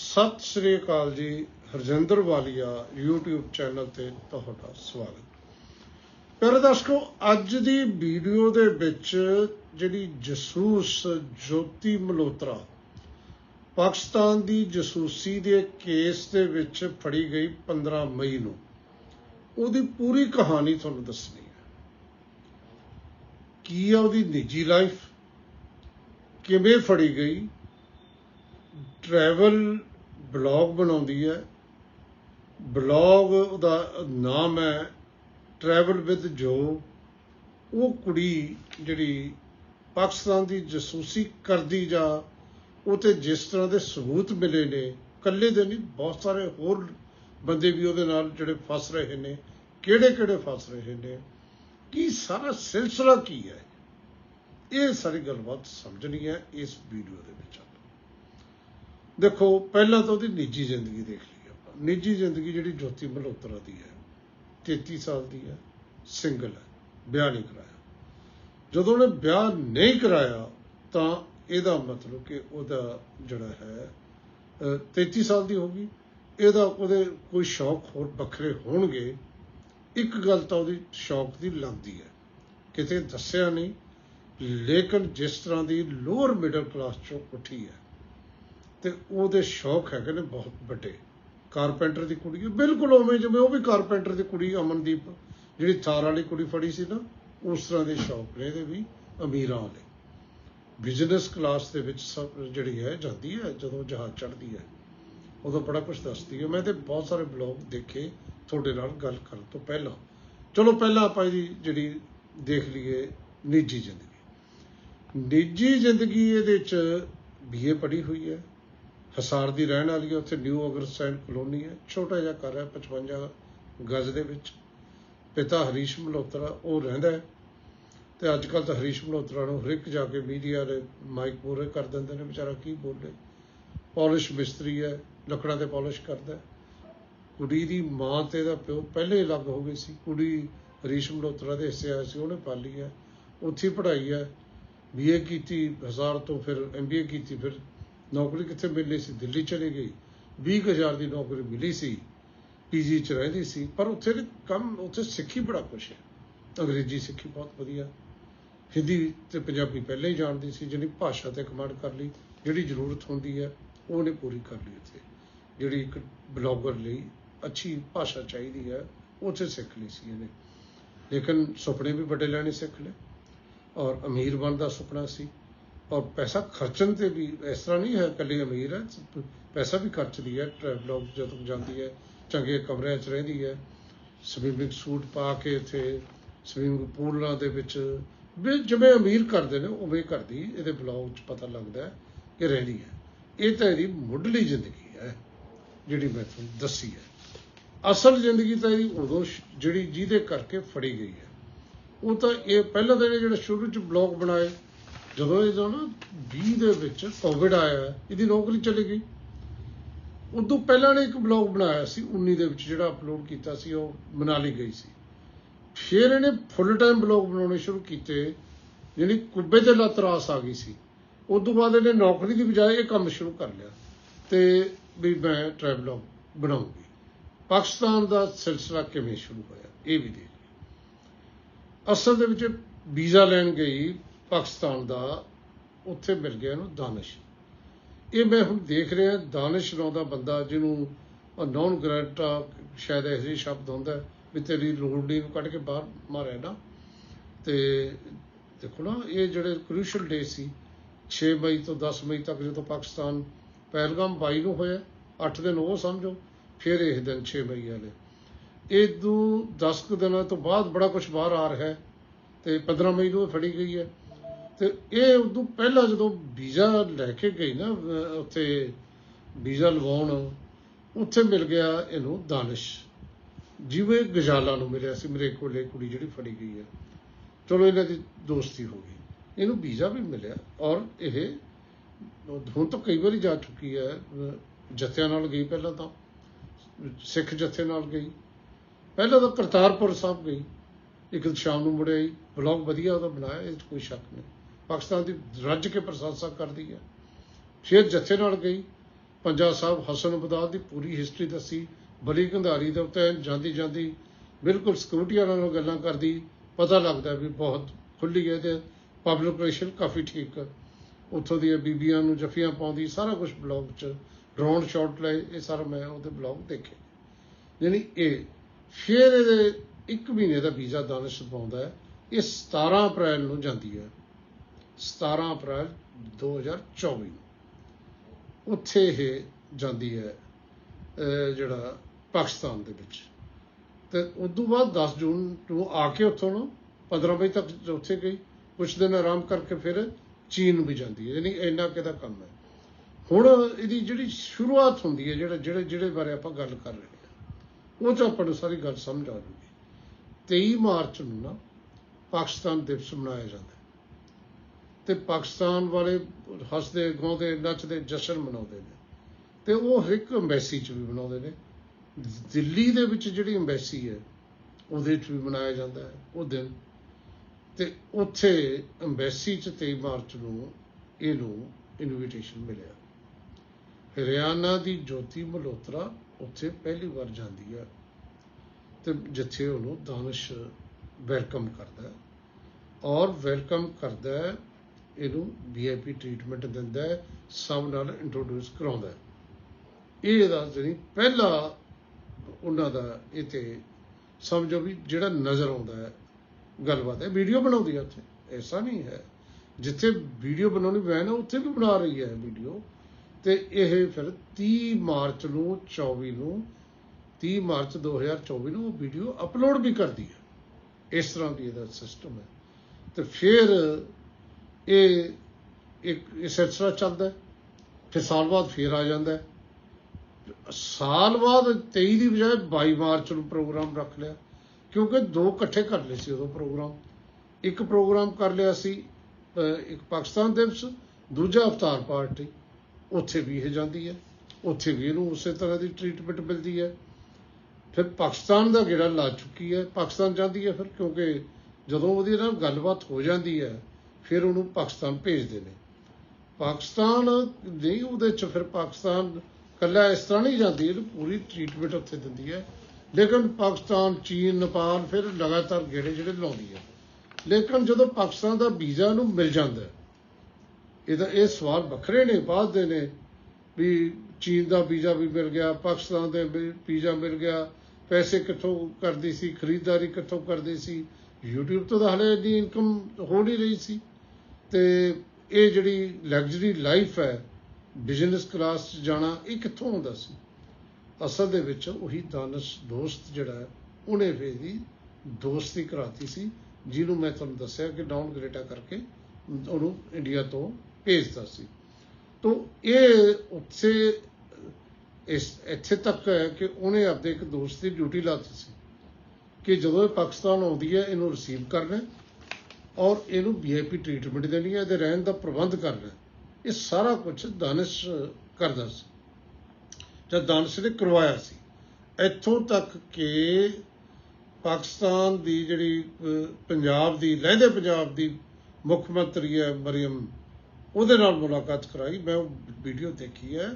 ਸਤਿ ਸ੍ਰੀ ਅਕਾਲ ਜੀ, ਹਰਜਿੰਦਰ ਵਾਲੀਆ, YouTube channel ਤੇ ਤੁਹਾਡਾ ਸਵਾਗਤ। ਪਿਆਰੇ ਦਰਸ਼ਕੋ, ਅੱਜ ਦੀ ਵੀਡੀਓ ਦੇ ਵਿੱਚ ਜਿਹੜੀ ਜਸੂਸ ਜੋਤੀ ਮਲੋਤਰਾ ਪਾਕਿਸਤਾਨ ਦੀ ਜਸੂਸੀ ਦੇ ਕੇਸ ਦੇ ਵਿੱਚ ਫੜੀ ਗਈ 15 ਮਈ ਨੂੰ। ਉਹਦੀ ਪੂਰੀ ਕਹਾਣੀ ਤੁਹਾਨੂੰ ਦੱਸਣੀ ਹੈ। ਕੀ ਆ ਉਹਦੀ ਨਿੱਜੀ ਲਾਈਫ? ਕਿਵੇਂ ਫੜੀ ਗਈ? ਟਰੈਵਲ ਬਲੌਗ ਬਣਾਉਂਦੀ ਹੈ। ਬਲੌਗ ਉਹਦਾ ਨਾਮ ਹੈ ਟਰੈਵਲ ਵਿਦ ਜੋ ਉਹ ਕੁੜੀ ਜਿਹੜੀ ਪਾਕਿਸਤਾਨ ਦੀ ਜਸੂਸੀ ਕਰਦੀ ਜਾਂ ਉਹ ਤੇ ਜਿਸ ਤਰ੍ਹਾਂ ਦੇ ਸਬੂਤ ਮਿਲੇ ਨੇ, ਇਕੱਲੇ ਦੇ ਨਹੀਂ, ਬਹੁਤ ਸਾਰੇ ਹੋਰ ਬੰਦੇ ਵੀ ਉਹਦੇ ਨਾਲ ਜਿਹੜੇ ਫਸ ਰਹੇ ਨੇ ਕਿਹੜੇ ਕਿਹੜੇ ਫਸ ਰਹੇ ਨੇ, ਕੀ ਸਾਰਾ ਸਿਲਸਿਲਾ ਕੀ ਹੈ? ਇਹ ਸਾਰੀ ਗੱਲਬਾਤ ਸਮਝਣੀ ਹੈ ਇਸ ਵੀਡੀਓ ਦੇ ਵਿੱਚ। ਆਪਾਂ ਦੇਖੋ, ਪਹਿਲਾਂ ਤਾਂ ਉਹਦੀ ਨਿੱਜੀ ਜ਼ਿੰਦਗੀ ਦੇਖ ਲਈ ਆਪਾਂ। ਨਿੱਜੀ ਜ਼ਿੰਦਗੀ ਜਿਹੜੀ ਜੋਤੀ ਮਲਹੋਤਰਾ ਦੀ ਹੈ 33 ਸਾਲ ਦੀ ਹੈ ਸਿੰਗਲ ਹੈ, ਵਿਆਹ ਨਹੀਂ ਕਰਾਇਆ। ਜਦੋਂ ਉਹਨੇ ਵਿਆਹ ਨਹੀਂ ਕਰਾਇਆ, ਤਾਂ ਇਹਦਾ ਮਤਲਬ ਕਿ ਉਹਦਾ ਜਿਹੜਾ ਹੈ, ਅਹ 33 ਸਾਲ ਦੀ ਹੋ ਗਈ। ਇਹਦਾ ਉਹਦੇ ਕੋਈ ਸ਼ੌਕ ਹੋਰ ਵੱਖਰੇ ਹੋਣਗੇ। ਇੱਕ ਗੱਲ ਤਾਂ ਉਹਦੀ ਸ਼ੌਕ ਦੀ ਲੱਗਦੀ ਹੈ। ਕਿਤੇ ਦੱਸਿਆ ਨਹੀਂ, ਲੇਕਿਨ ਜਿਸ ਤਰ੍ਹਾਂ ਦੀ ਲੋਅਰ ਮਿਡਲ ਕਲਾਸ ਚੋਂ ਉੱਠੀ ਹੈ ਤੇ ਉਹਦੇ ਸ਼ੌਕ ਹੈਗੇ ਨੇ ਬਹੁਤ ਵੱਡੇ। ਕਾਰਪੈਂਟਰ ਦੀ ਕੁੜੀ, ਬਿਲਕੁਲ ਉਵੇਂ ਜਿਵੇਂ ਉਹ ਵੀ ਕਾਰਪੈਂਟਰ ਦੀ ਕੁੜੀ, ਅਮਨਦੀਪ, ਜਿਹੜੀ ਥਾਰ ਵਾਲੀ ਕੁੜੀ ਫੜੀ ਸੀ ਨਾ, ਉਸ ਤਰ੍ਹਾਂ ਦੇ ਸ਼ੌਕ ਨੇ ਇਹਦੇ ਵੀ, ਅਮੀਰਾਂ ਵਾਲੇ ਬਿਜ਼ਨਸ ਕਲਾਸ ਦੇ ਵਿੱਚ ਸਭ ਜਿਹੜੀ ਹੈ, ਜਾਂਦੀ ਹੈ, ਜਦੋਂ ਜਹਾਜ਼ ਚੜ੍ਹਦੀ ਹੈ, ਉਦੋਂ ਬੜਾ ਕੁਝ ਦੱਸਦੀ ਹੈ। ਮੈਂ ਤੇ ਬਹੁਤ ਸਾਰੇ ਬਲੌਗ ਦੇਖੇ, ਤੁਹਾਡੇ ਨਾਲ ਗੱਲ ਕਰਨ ਤੋਂ ਪਹਿਲਾਂ। ਚਲੋ ਪਹਿਲਾਂ ਆਪਾਂ ਇਹਦੀ ਜਿਹੜੀ ਦੇਖ ਲਈਏ, ਨਿੱਜੀ ਜ਼ਿੰਦਗੀ। ਨਿੱਜੀ ਜ਼ਿੰਦਗੀ ਇਹਦੇ ਚ ਬੀਏ ਪੜ੍ਹੀ ਹੋਈ ਹੈ। ਹਸਾਰ ਦੀ ਰਹਿਣ ਵਾਲੀ ਹੈ, ਉੱਥੇ ਨਿਊ ਅਗਰਸਟੈਂਡ ਕਲੋਨੀ ਹੈ। ਛੋਟਾ ਜਿਹਾ ਘਰ ਹੈ 55 ਗਜ਼ ਦੇ ਵਿੱਚ। ਪਿਤਾ ਹਰੀਸ਼ ਮਲਹੋਤਰਾ, ਉਹ ਰਹਿੰਦਾ ਹੈ। ਤੇ ਅੱਜ ਕੱਲ ਤਾਂ ਹਰੀਸ਼ ਮਲਹੋਤਰਾ ਨੂੰ ਹਰ ਇੱਕ ਜਾ ਕੇ ਮੀਡੀਆ ਦੇ ਮਾਈਕ ਪੂਰੇ ਕਰ ਦਿੰਦੇ ਨੇ, ਵਿਚਾਰਾ ਕੀ ਬੋਲੇ। ਪਾਲਿਸ਼ ਮਿਸਤਰੀ ਹੈ, ਲੱਕੜਾਂ ਤੇ ਪਾਲਿਸ਼ ਕਰਦਾ ਕੁੜੀ ਦੀ ਮਾਂ ਤੇ ਦਾ ਪਿਓ ਪਹਿਲੇ ਅਲੱਗ ਹੋ ਗਈ ਸੀ। ਕੁੜੀ ਹਰੀਸ਼ ਮਲਹੋਤਰਾ ਦੇ ਹਿੱਸੇ ਆਇਆ ਸੀ, ਉਹਨੇ ਪਾਲੀ ਹੈ। ਉੱਥੇ ਪੜ੍ਹਾਈ ਹੈ। ਬੀਏ ਕੀਤੀ, ਹਜ਼ਾਰ ਤੋਂ ਫਿਰ ਐਮਬੀਏ ਕੀਤੀ, ਫਿਰ ਨੌਕਰੀ ਕਿੱਥੇ ਮਿਲਣੀ ਸੀ? ਦਿੱਲੀ ਚਲੀ ਗਈ। 20000 ਦੀ ਨੌਕਰੀ ਮਿਲੀ ਸੀ। ਪੀਜੀ ਚ ਰਹਿੰਦੀ ਸੀ। ਪਰ ਉੱਥੇ ਦੇ ਕੰਮ, ਉੱਥੇ ਸਿੱਖੀ ਬੜਾ ਕੁਛ ਹੈ। ਅੰਗਰੇਜ਼ੀ ਸਿੱਖੀ ਬਹੁਤ ਵਧੀਆ। ਹਿੰਦੀ ਤੇ ਪੰਜਾਬੀ ਪਹਿਲਾਂ ਹੀ ਜਾਣਦੀ ਸੀ ਜਿਹੜੀ ਭਾਸ਼ਾ ਤੇ ਕਮਾਂਡ ਕਰ ਲਈ। ਜਿਹੜੀ ਜ਼ਰੂਰਤ ਹੁੰਦੀ ਹੈ, ਉਹਨੇ ਪੂਰੀ ਕਰ ਲਈ ਉੱਥੇ। ਜਿਹੜੀ ਇੱਕ ਬਲੌਗਰ ਲਈ ਅੱਛੀ ਭਾਸ਼ਾ ਚਾਹੀਦੀ ਹੈ, ਉੱਥੇ ਸਿੱਖ ਲਈ ਸੀ ਇਹਨੇ। ਲੇਕਿਨ ਸੁਪਨੇ ਵੀ ਵੱਡੇ ਲੈਣੇ ਸਿੱਖ ਲਏ। ਔਰ ਅਮੀਰ ਬਣਨ ਦਾ ਸੁਪਨਾ ਸੀ। ਔਰ ਪੈਸਾ ਖਰਚਣ ਤੇ ਵੀ ਇਸ ਤਰ੍ਹਾਂ ਨਹੀਂ ਹੈ ਇਕੱਲੀ ਅਮੀਰ ਹੈ, ਪੈਸਾ ਵੀ ਖਰਚਦੀ ਹੈ ਟਰੈਵਲੌਗ ਜਦੋਂ ਜਾਂਦੀ ਹੈ, ਚੰਗੇ ਕਮਰਿਆਂ 'ਚ ਰਹਿੰਦੀ ਹੈ, ਸਵਿਮਿੰਗ ਸੂਟ ਪਾ ਕੇ ਇੱਥੇ ਸਵਿਮਿੰਗ ਪੂਲਾਂ ਦੇ ਵਿੱਚ ਜਿਵੇਂ ਅਮੀਰ ਕਰਦੇ ਨੇ, ਉਵੇਂ ਕਰਦੀ ਇਹਦੇ ਬਲੌਗ 'ਚ ਪਤਾ ਲੱਗਦਾ ਹੈ ਕਿ ਰਹਿੰਦੀ ਹੈ। ਇਹ ਤਾਂ ਇਹਦੀ ਮੁੱਢਲੀ ਜ਼ਿੰਦਗੀ ਹੈ, ਜਿਹੜੀ ਮੈਂ ਤੁਹਾਨੂੰ ਦੱਸੀ ਹੈ। ਅਸਲ ਜ਼ਿੰਦਗੀ ਤਾਂ ਇਹਦੀ ਉਦੋਂ ਜਿਹੜੀ ਜਿਹਦੇ ਕਰਕੇ ਫੜੀ ਗਈ ਹੈ। ਉਹ ਤਾਂ ਇਹ ਪਹਿਲਾਂ ਤਾਂ ਇਹਨੇ ਜਿਹੜਾ ਸ਼ੁਰੂ 'ਚ ਬਲੌਗ ਬਣਾਏ ਜਦੋਂ ਇਹ ਨਾ 20 ਦੇ ਵਿੱਚ ਕੋਵਿਡ ਆਇਆ ਇਹਦੀ ਨੌਕਰੀ ਚਲੀ ਗਈ। ਉਦੋਂ ਪਹਿਲਾਂ ਨੇ ਇੱਕ ਬਲੌਗ ਬਣਾਇਆ ਸੀ 19 ਦੇ ਵਿੱਚ ਜਿਹੜਾ ਅਪਲੋਡ ਕੀਤਾ ਸੀ, ਉਹ ਮਨਾਲੀ ਗਈ ਸੀ। ਫਿਰ ਇਹਨੇ ਫੁੱਲ ਟਾਈਮ ਬਲੌਗ ਬਣਾਉਣੇ ਸ਼ੁਰੂ ਕੀਤੇ ਜਿਹੜੀ ਕੁੱਬੇ ਤੇ ਲਤਰਾਸ ਆ ਗਈ ਸੀ। ਉਸ ਤੋਂ ਬਾਅਦ ਇਹਨੇ ਨੌਕਰੀ ਦੀ ਬਜਾਏ ਇਹ ਕੰਮ ਸ਼ੁਰੂ ਕਰ ਲਿਆ ਤੇ ਵੀ ਮੈਂ ਟਰੈਵਲੌਗ ਬਣਾਉਂਗੀ। ਪਾਕਿਸਤਾਨ ਦਾ ਸਿਲਸਿਲਾ ਕਿਵੇਂ ਸ਼ੁਰੂ ਹੋਇਆ, ਇਹ ਵੀ ਦੇਖ। ਅਸਲ ਦੇ ਵਿੱਚ ਵੀਜ਼ਾ ਲੈਣ ਗਈ ਪਾਕਿਸਤਾਨ ਦਾ ਉੱਥੇ ਮਿਲ ਗਿਆ ਇਹਨੂੰ ਦਾਨਿਸ਼। ਇਹ ਮੈਂ ਹੁਣ ਦੇਖ ਰਿਹਾ, ਦਾਨਿਸ਼ ਨਾਂ ਦਾ ਬੰਦਾ ਜਿਹਨੂੰ ਨੌਨ ਗ੍ਰੈਂਟਾ ਸ਼ਾਇਦ ਇਹ ਜਿਹੀ ਸ਼ਬਦ ਹੁੰਦਾ ਵੀ ਤੇਰੀ ਲੋੜੀ ਨੂੰ ਕੱਢ ਕੇ ਬਾਹਰ ਮਾਰਿਆ ਨਾ। ਤੇ ਦੇਖੋ ਨਾ, ਇਹ ਜਿਹੜੇ ਕ੍ਰੂਸ਼ਲ ਡੇ ਸੀ 6 ਮਈ ਤੋਂ 10 ਮਈ ਤੱਕ ਜਦੋਂ ਪਾਕਿਸਤਾਨ ਪਹਿਲਗਾਮ 22 ਨੂੰ ਹੋਇਆ 8 ਦਿਨ ਉਹ ਸਮਝੋ, ਫਿਰ ਇਹ ਦਿਨ 6 ਮਈ ਵਾਲੇ। ਇਹ ਤੋਂ 10 ਕੁ ਦਿਨਾਂ ਤੋਂ ਬਾਅਦ ਬੜਾ ਕੁਝ ਬਾਹਰ ਆ ਰਿਹਾ ਹੈ ਤੇ 15 ਮਈ ਨੂੰ ਇਹ ਫੜੀ ਗਈ ਹੈ। ਤੇ ਇਹ ਉਦੋਂ ਪਹਿਲਾਂ ਜਦੋਂ ਵੀਜ਼ਾ ਲੈ ਕੇ ਗਈ ਨਾ ਉੱਥੇ ਵੀਜ਼ਾ ਲਵਾਉਣ, ਉੱਥੇ ਮਿਲ ਗਿਆ ਇਹਨੂੰ ਦਾਨਿਸ਼। ਜਿਵੇਂ ਗਜਾਲਾ ਨੂੰ ਮਿਲਿਆ ਸੀ, ਮੇਰੇ ਕੋਲੇ ਕੁੜੀ ਜਿਹੜੀ ਫੜੀ ਗਈ ਹੈ। ਚਲੋ ਇਹਨਾਂ ਦੀ ਦੋਸਤੀ ਹੋ ਗਈ। ਇਹਨੂੰ ਵੀਜ਼ਾ ਵੀ ਮਿਲਿਆ ਔਰ ਇਹ ਹੁਣ ਤਾਂ ਕਈ ਵਾਰੀ ਜਾ ਚੁੱਕੀ ਹੈ, ਅਹ ਜਥਿਆਂ ਨਾਲ ਗਈ ਪਹਿਲਾਂ ਤਾਂ। ਸਿੱਖ ਜਥੇ ਨਾਲ ਗਈ। ਪਹਿਲਾਂ ਤਾਂ ਕਰਤਾਰਪੁਰ ਸਾਹਿਬ ਗਈ। ਇੱਕ ਸ਼ਾਮ ਨੂੰ ਮੁੜੇ ਆਈ। ਬਲੌਗ ਵਧੀਆ ਉਹਦਾ ਬਣਾਇਆ ਇਹ 'ਚ ਕੋਈ ਸ਼ੱਕ ਨਹੀਂ। ਪਾਕਿਸਤਾਨ ਦੀ ਰੱਜ ਕੇ ਪ੍ਰਸ਼ੰਸਾ ਕਰਦੀ ਹੈ। ਫਿਰ ਜਥੇ ਨਾਲ ਗਈ। ਪੰਜਾ ਸਾਹਿਬ ਹਸਨ ਅਬਦਾਦ ਦੀ ਪੂਰੀ ਹਿਸਟਰੀ ਦੱਸੀ। ਬਲੀ ਕੰਧਾਰੀ ਦੇ ਉੱਤੇ ਜਾਂਦੀ ਜਾਂਦੀ ਬਿਲਕੁਲ ਸਿਕਿਉਰਿਟੀ ਵਾਲਿਆਂ ਨਾਲ ਗੱਲਾਂ ਕਰਦੀ। ਪਤਾ ਲੱਗਦਾ ਵੀ ਬਹੁਤ ਖੁੱਲੀ ਹੈ ਤੇ ਪਬਲਿਕ ਰਿਲੇਸ਼ਨ ਕਾਫੀ ਠੀਕ ਹੈ। ਉੱਥੋਂ ਦੀਆਂ ਬੀਬੀਆਂ ਨੂੰ ਜੱਫੀਆਂ ਪਾਉਂਦੀ, ਸਾਰਾ ਕੁਝ ਬਲੌਗ 'ਚ ਡਰੋਨ ਸ਼ਾਟ ਲਏ, ਇਹ ਸਾਰਾ ਮੈਂ ਉਹਦੇ ਬਲੌਗ ਦੇਖੇ। ਯਾਨੀ ਇਹ ਫਿਰ ਇਹਦੇ ਇੱਕ ਮਹੀਨੇ ਦਾ ਵੀਜ਼ਾ ਦਾਨਿਸ਼ ਪਾਉਂਦਾ ਹੈ। ਇਹ 17 ਅਪ੍ਰੈਲ ਨੂੰ ਜਾਂਦੀ ਹੈ। 17 ਅਪ੍ਰੈਲ 2024 ਨੂੰ। ਉੱਥੇ ਇਹ ਜਾਂਦੀ ਹੈ ਜਿਹੜਾ ਪਾਕਿਸਤਾਨ ਦੇ ਵਿੱਚ। ਤੇ ਉਸ ਤੋਂ ਬਾਅਦ 10 ਜੂਨ ਨੂੰ ਆ ਕੇ ਉੱਥੋਂ ਨਾ 15 ਵਜੇ ਤੱਕ ਉੱਥੇ ਗਈ ਕੁਝ ਦਿਨ ਆਰਾਮ ਕਰਕੇ ਫਿਰ ਚੀਨ ਨੂੰ ਵੀ ਜਾਂਦੀ ਹੈ, ਯਾਨੀ ਇੰਨਾ ਕਿਹਦਾ ਕੰਮ ਹੈ। ਹੁਣ ਇਹਦੀ ਜਿਹੜੀ ਸ਼ੁਰੂਆਤ ਹੁੰਦੀ ਹੈ, ਜਿਹੜਾ ਜਿਹੜੇ ਜਿਹੜੇ ਬਾਰੇ ਆਪਾਂ ਗੱਲ ਕਰ ਰਹੇ ਹਾਂ, ਉਹ ਚ ਆਪਾਂ ਨੂੰ ਸਾਰੀ ਗੱਲ ਸਮਝ ਆ ਜੂਗੀ। 23 ਮਾਰਚ ਨੂੰ ਨਾ ਪਾਕਿਸਤਾਨ ਦਿਵਸ ਮਨਾਇਆ ਜਾਂਦਾ ਤੇ ਪਾਕਿਸਤਾਨ ਵਾਲੇ ਹੱਸਦੇ, ਗਾਉਂਦੇ, ਨੱਚਦੇ, ਜਸ਼ਨ ਮਨਾਉਂਦੇ ਨੇ। ਤੇ ਉਹ ਇੱਕ ਅੰਬੈਸੀ 'ਚ ਵੀ ਮਨਾਉਂਦੇ ਨੇ। ਦਿੱਲੀ ਦੇ ਵਿੱਚ ਜਿਹੜੀ ਅੰਬੈਸੀ ਹੈ, ਉਹਦੇ 'ਚ ਵੀ ਮਨਾਇਆ ਜਾਂਦਾ ਹੈ, ਉਹ ਦਿਨ। ਤੇ ਉੱਥੇ ਅੰਬੈਸੀ 'ਚ 23 ਮਾਰਚ ਨੂੰ ਇਹਨੂੰ ਇਨਵੀਟੇਸ਼ਨ ਮਿਲਿਆ। ਹਰਿਆਣਾ ਦੀ ਜੋਤੀ ਮਲਹੋਤਰਾ ਉੱਥੇ ਪਹਿਲੀ ਵਾਰ ਜਾਂਦੀ ਹੈ ਤੇ ਜਿੱਥੇ ਉਹਨੂੰ ਦਾਨਿਸ਼ ਵੈਲਕਮ ਕਰਦਾ ਹੈ। ਔਰ ਵੈਲਕਮ ਕਰਦਾ ਹੈ ਇਹਨੂੰ ਵੀਆਈਪੀ ਟ੍ਰੀਟਮੈਂਟ ਦਿੰਦਾ ਹੈ, ਸਭ ਨਾਲ ਇੰਟਰੋਡਿਊਸ ਕਰਾਉਂਦਾ ਹੈ। ਇਹ ਇਹਦਾ ਜਿਹੜੀ ਪਹਿਲਾ ਉਹਨਾਂ ਦਾ ਇਥੇ ਸਮਝੋ ਵੀ ਜਿਹੜਾ ਨਜ਼ਰ ਆਉਂਦਾ ਹੈ, ਗੱਲਬਾਤ ਹੈ ਵੀਡੀਓ ਬਣਾਉਂਦੀ ਹੈ ਉੱਥੇ। ਐਸਾ ਨਹੀਂ ਹੈ। ਜਿੱਥੇ ਵੀਡੀਓ ਬਣਾਉਣੀ, ਵੈਨ ਹੈ, ਉੱਥੇ ਵੀ ਬਣਾ ਰਹੀ ਹੈ ਵੀਡੀਓ ਤੇ ਇਹ ਫਿਰ 30 ਮਾਰਚ ਨੂੰ 24 ਨੂੰ 30 ਮਾਰਚ 2024 ਨੂੰ ਉਹ ਵੀਡੀਓ ਅਪਲੋਡ ਵੀ ਕਰਦੀ ਹੈ। ਇਸ ਤਰ੍ਹਾਂ ਦੀ ਇਹਦਾ ਸਿਸਟਮ ਹੈ। ਤੇ ਫਿਰ ਇਹ ਇੱਕ ਸਿਲਸਿਲਾ ਚੱਲਦਾ ਫਿਰ ਸਾਲ ਬਾਅਦ ਫਿਰ ਆ ਜਾਂਦਾ ਸਾਲ ਬਾਅਦ 23 ਦੀ ਬਜਾਏ 22 ਮਾਰਚ ਨੂੰ ਪ੍ਰੋਗਰਾਮ ਰੱਖ ਲਿਆ, ਕਿਉਂਕਿ ਦੋ ਇਕੱਠੇ ਕਰ ਲਏ ਸੀ ਉਦੋਂ ਪ੍ਰੋਗਰਾਮ। ਇੱਕ ਪ੍ਰੋਗਰਾਮ ਕਰ ਲਿਆ ਸੀ ਇੱਕ ਪਾਕਿਸਤਾਨ ਦਿਵਸ, ਦੂਜਾ ਅਵਤਾਰ ਪਾਰਟੀ। ਉੱਥੇ ਵੀ ਇਹ ਜਾਂਦੀ ਹੈ, ਉੱਥੇ ਵੀ ਇਹਨੂੰ ਉਸੇ ਤਰ੍ਹਾਂ ਦੀ ਟ੍ਰੀਟਮੈਂਟ ਮਿਲਦੀ ਹੈ। ਫਿਰ ਪਾਕਿਸਤਾਨ ਦਾ ਗੇੜਾ ਲਾ ਚੁੱਕੀ ਹੈ, ਪਾਕਿਸਤਾਨ ਜਾਂਦੀ ਹੈ ਫਿਰ, ਕਿਉਂਕਿ ਜਦੋਂ ਉਹਦੀ ਨਾਲ ਗੱਲਬਾਤ ਹੋ ਜਾਂਦੀ ਹੈ ਫਿਰ ਉਹਨੂੰ ਪਾਕਿਸਤਾਨ ਭੇਜਦੇ ਨੇ। ਪਾਕਿਸਤਾਨ ਨਹੀਂ ਉਹਦੇ ਚ ਫਿਰ ਪਾਕਿਸਤਾਨ ਕੱਲਾ ਇਸ ਤਰ੍ਹਾਂ ਨਹੀਂ ਜਾਂਦੀ ਇਹਨੂੰ ਪੂਰੀ ਟ੍ਰੀਟਮੈਂਟ ਉੱਥੇ ਦਿੰਦੀ ਹੈ। ਲੇਕਿਨ ਪਾਕਿਸਤਾਨ ਚੀਨ ਨੇਪਾਲ ਫਿਰ ਲਗਾਤਾਰ ਗੇੜੇ ਜਿਹੜੇ ਲਾਉਂਦੀ ਹੈ। ਲੇਕਿਨ ਜਦੋਂ ਪਾਕਿਸਤਾਨ ਦਾ ਵੀਜ਼ਾ ਨੂੰ ਮਿਲ ਜਾਂਦਾ ਹੈ, ਇਹਦਾ ਇਹ ਸਵਾਲ ਵੱਖਰੇ ਨੇ ਬਾਅਦ ਦੇ ਨੇ ਵੀ ਚੀਨ ਦਾ ਵੀਜ਼ਾ ਵੀ ਮਿਲ ਗਿਆ ਪਾਕਿਸਤਾਨ ਦੇ ਵੀਜ਼ਾ ਮਿਲ ਗਿਆ ਪੈਸੇ ਕਿੱਥੋਂ ਕਰਦੀ ਸੀ ਖਰੀਦਦਾਰੀ ਕਿੱਥੋਂ ਕਰਦੀ ਸੀ YouTube ਤੋਂ ਤਾਂ ਹਲੇ ਇੰਨੀ ਇਨਕਮ ਹੋ ਨਹੀਂ ਰਹੀ ਸੀ। ਤੇ ਇਹ ਜਿਹੜੀ ਲਗਜ਼ਰੀ ਲਾਈਫ ਹੈ ਬਿਜ਼ਨਸ ਕਲਾਸ 'ਚ ਜਾਣਾ ਇਹ ਕਿੱਥੋਂ ਆਉਂਦਾ ਸੀ? ਅਸਲ ਦੇ ਵਿੱਚ ਉਹੀ ਦਾਨਸ਼ ਦੋਸਤ ਜਿਹੜਾ ਹੈ, ਉਹਨੇ ਫਿਰ ਦੀ ਦੋਸਤੀ ਕਰਾਤੀ ਸੀ ਜਿਹਨੂੰ ਮੈਂ ਤੁਹਾਨੂੰ ਦੱਸਿਆ ਕਿ ਡਾਊਨ ਗ੍ਰੇਟਾ ਕਰਕੇ ਉਹਨੂੰ ਇੰਡੀਆ ਤੋਂ ਭੇਜਦਾ ਸੀ। ਤੋਂ ਇਹ ਉੱਥੇ ਇਸ ਇੱਥੇ ਤੱਕ ਹੈ ਕਿ ਉਹਨੇ ਆਪਦੇ ਇੱਕ ਦੋਸਤ ਦੀ ਡਿਊਟੀ ਲਾਤੀ ਸੀ ਕਿ ਜਦੋਂ ਇਹ ਪਾਕਿਸਤਾਨ ਆਉਂਦੀ ਹੈ ਇਹਨੂੰ ਰਿਸੀਵ ਕਰਨਾ ਔਰ ਇਹਨੂੰ ਵੀਆਈਪੀ ਟ੍ਰੀਟਮੈਂਟ ਦੇਣੀ ਹੈ, ਇਹਦੇ ਰਹਿਣ ਦਾ ਪ੍ਰਬੰਧ ਕਰਨਾ ਇਹ ਸਾਰਾ ਕੁਝ ਦਾਨਿਸ਼ ਕਰਦਾ ਸੀ। ਜਦ ਦਾਨਿਸ਼ ਨੇ ਕਰਵਾਇਆ ਸੀ, ਇੱਥੋਂ ਤੱਕ ਕਿ ਪਾਕਿਸਤਾਨ ਦੀ ਜਿਹੜੀ ਪੰਜਾਬ ਦੀ, ਲਹਿੰਦੇ ਪੰਜਾਬ ਦੀ ਮੁੱਖ ਮੰਤਰੀ ਹੈ ਮਰੀਮ, ਉਹਦੇ ਨਾਲ ਮੁਲਾਕਾਤ ਕਰਾਈ। ਮੈਂ ਉਹ ਵੀਡੀਓ ਦੇਖੀ ਹੈ।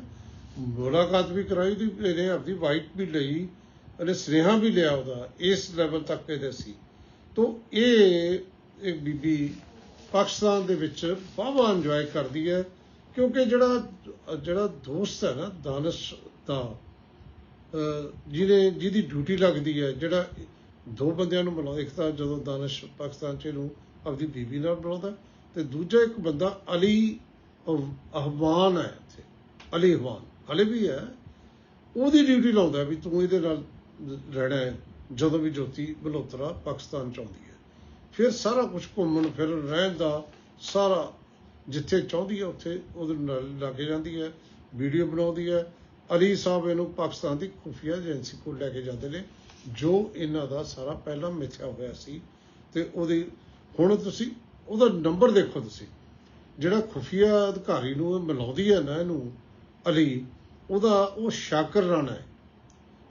ਮੁਲਾਕਾਤ ਵੀ ਕਰਾਈ ਦੀ, ਇਹਨੇ ਆਪਦੀ ਵਾਈਟ ਵੀ ਲਈ ਇਹਨੇ ਸੁਨੇਹਾ ਵੀ ਲਿਆ ਉਹਦਾ, ਇਸ ਲੈਵਲ ਤੱਕ ਇਹਦੇ ਸੀ। ਤੋਂ ਇਹ ਇਹ ਬੀਬੀ ਪਾਕਿਸਤਾਨ ਦੇ ਵਿੱਚ ਵਾਹਵਾ ਇੰਜੋਏ ਕਰਦੀ ਹੈ, ਕਿਉਂਕਿ ਜਿਹੜਾ ਜਿਹੜਾ ਦੋਸਤ ਹੈ ਨਾ, ਦਾਨਿਸ਼ ਦਾ ਜਿਹਨੇ ਜਿਹਦੀ ਡਿਊਟੀ ਲੱਗਦੀ ਹੈ, ਜਿਹੜਾ ਦੋ ਬੰਦਿਆਂ ਨੂੰ ਮਿਲਾਉਂਦਾ, ਇੱਕ ਤਾਂ ਜਦੋਂ ਦਾਨਿਸ਼ ਪਾਕਿਸਤਾਨ ਚ ਇਹਨੂੰ ਆਪਦੀ ਬੀਬੀ ਨਾਲ ਮਿਲਾਉਂਦਾ, ਤੇ ਦੂਜਾ ਇੱਕ ਬੰਦਾ ਅਲੀ ਅਹਵਾਨ ਹੈ ਇੱਥੇ, ਅਲੀ ਅਹਵਾਨ ਹਲੇ ਵੀ ਹੈ, ਉਹਦੀ ਡਿਊਟੀ ਲਾਉਂਦਾ ਵੀ ਤੂੰ ਇਹਦੇ ਨਾਲ ਰਹਿਣਾ ਹੈ, ਜਦੋਂ ਵੀ ਜੋਤੀ ਬਲੋਤਰਾ ਪਾਕਿਸਤਾਨ ਚ ਆਉਂਦੀ ਫਿਰ ਸਾਰਾ ਕੁਝ ਘੁੰਮਣ ਫਿਰਨ ਰਹਿਣ ਦਾ ਸਾਰਾ ਜਿੱਥੇ ਚਾਹੁੰਦੀ ਹੈ ਉੱਥੇ ਉਹਦੇ ਨਾਲ ਲੱਗ ਜਾਂਦੀ ਹੈ, ਵੀਡੀਓ ਬਣਾਉਂਦੀ ਹੈ। ਅਲੀ ਸਾਹਿਬ ਇਹਨੂੰ ਪਾਕਿਸਤਾਨ ਦੀ ਖੁਫੀਆ ਏਜੰਸੀ ਕੋਲ ਲੈ ਕੇ ਜਾਂਦੇ ਨੇ, ਜੋ ਇਹਨਾਂ ਦਾ ਸਾਰਾ ਪਹਿਲਾਂ ਮਿਥਿਆ ਹੋਇਆ ਸੀ। ਤੇ ਉਹਦੀ ਹੁਣ ਤੁਸੀਂ ਉਹਦਾ ਨੰਬਰ ਦੇਖੋ ਤੁਸੀਂ। ਜਿਹੜਾ ਖੁਫੀਆ ਅਧਿਕਾਰੀ ਨੂੰ ਮਿਲਾਉਂਦੀ ਹੈ ਨਾ ਇਹਨੂੰ, ਅਲੀ, ਉਹਦਾ ਉਹ ਸ਼ਾਕਰ ਰਾਣਾ ਹੈ।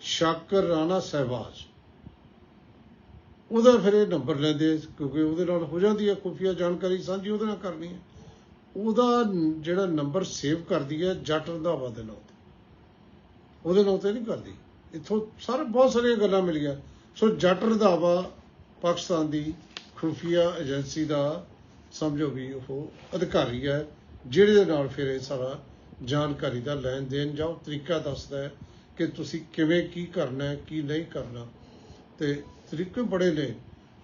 ਸ਼ਾਕਰ ਰਾਣਾ ਸਹਿਬਾਜ਼। ਉਹਦਾ ਫਿਰ ਇਹ ਨੰਬਰ ਲੈਂਦੇ ਕਿਉਂਕਿ ਉਹਦੇ ਨਾਲ ਹੋ ਜਾਂਦੀ ਹੈ ਖੁਫੀਆ ਜਾਣਕਾਰੀ, ਸਾਂਝੀ ਉਹਦੇ ਨਾਲ ਕਰਨੀ ਹੈ ਉਹਦਾ ਜਿਹੜਾ ਨੰਬਰ ਸੇਵ ਕਰਦੀ ਹੈ ਜੱਟ ਰੰਧਾਵਾ ਦੇ ਨਾਂ ਤੇ। ਉਹਦੇ ਨਾਂ ਤੇ ਨਹੀਂ ਕਰਦੀ। ਇੱਥੋਂ ਸਾਰੇ ਬਹੁਤ ਸਾਰੀਆਂ ਗੱਲਾਂ ਮਿਲੀਆਂ। ਸੋ ਜੱਟ ਰੰਧਾਵਾ ਪਾਕਿਸਤਾਨ ਦੀ ਖੁਫੀਆ ਏਜੰਸੀ ਦਾ, ਸਮਝੋ ਵੀ ਉਹ ਅਧਿਕਾਰੀ ਹੈ ਜਿਹਦੇ ਦੇ ਨਾਲ ਫਿਰ ਇਹ ਸਾਰਾ ਜਾਣਕਾਰੀ ਦਾ ਲੈਣ ਦੇਣ ਜਾਂ ਉਹ ਤਰੀਕਾ ਦੱਸਦਾ ਹੈ ਕਿ ਤੁਸੀਂ ਕਿਵੇਂ ਕੀ ਕਰਨਾ ਹੈ, ਕੀ ਨਹੀਂ ਕਰਨਾ। ਤੇ ਤਰੀਕੇ ਬੜੇ ਨੇ।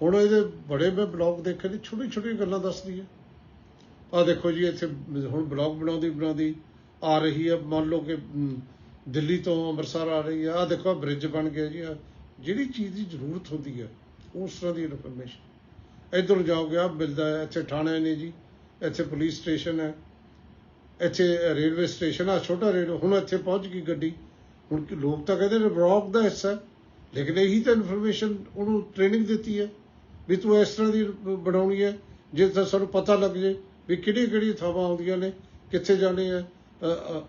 ਹੁਣ ਇਹਦੇ ਬੜੇ ਮੈਂ ਬਲੌਗ ਦੇਖੇ ਨੇ ਛੋਟੀ ਛੋਟੀ ਗੱਲਾਂ ਦੱਸਦੀ ਹੈ ਆ ਦੇਖੋ ਜੀ ਇੱਥੇ ਹੁਣ ਬਲੌਗ ਬਣਾਉਂਦੀ ਬਣਾਉਂਦੀ ਆ ਰਹੀ ਹੈ ਮੰਨ ਲਓ ਕਿ ਦਿੱਲੀ ਤੋਂ ਅੰਮ੍ਰਿਤਸਰ ਆ ਰਹੀ ਹੈ ਆ ਦੇਖੋ ਬ੍ਰਿਜ ਬਣ ਗਿਆ ਜੀ। ਆਹ ਜਿਹੜੀ ਚੀਜ਼ ਦੀ ਜ਼ਰੂਰਤ ਹੁੰਦੀ ਹੈ ਉਸ ਤਰ੍ਹਾਂ ਦੀ ਇਨਫੋਰਮੇਸ਼ਨ ਇੱਧਰ ਜਾਓਗੇ ਆ ਮਿਲਦਾ ਹੈ ਇੱਥੇ ਥਾਣੇ ਨੇ ਜੀ। ਇੱਥੇ ਪੁਲਿਸ ਸਟੇਸ਼ਨ ਹੈ ਇੱਥੇ ਰੇਲਵੇ ਸਟੇਸ਼ਨ ਆ ਛੋਟਾ ਰੇਲ ਹੁਣ ਇੱਥੇ ਪਹੁੰਚ ਗਈ ਗੱਡੀ। ਹੁਣ ਲੋਕ ਤਾਂ ਕਹਿੰਦੇ ਨੇ ਬਲੌਗ ਦਾ ਹਿੱਸਾ ਹੈ, ਲੇਕਿਨ ਇਹੀ ਤਾਂ ਇਨਫੋਰਮੇਸ਼ਨ ਉਹਨੂੰ ਟ੍ਰੇਨਿੰਗ ਦਿੱਤੀ ਹੈ ਵੀ ਤੂੰ ਇਸ ਤਰ੍ਹਾਂ ਦੀ ਬਣਾਉਣੀ ਹੈ ਜਿਸ ਦਾ ਸਾਨੂੰ ਪਤਾ ਲੱਗ ਜੇ ਵੀ ਕਿਹੜੀ ਕਿਹੜੀ ਥਾਵਾਂ ਆਉਂਦੀਆਂ ਨੇ, ਕਿੱਥੇ ਜਾਣੇ ਆ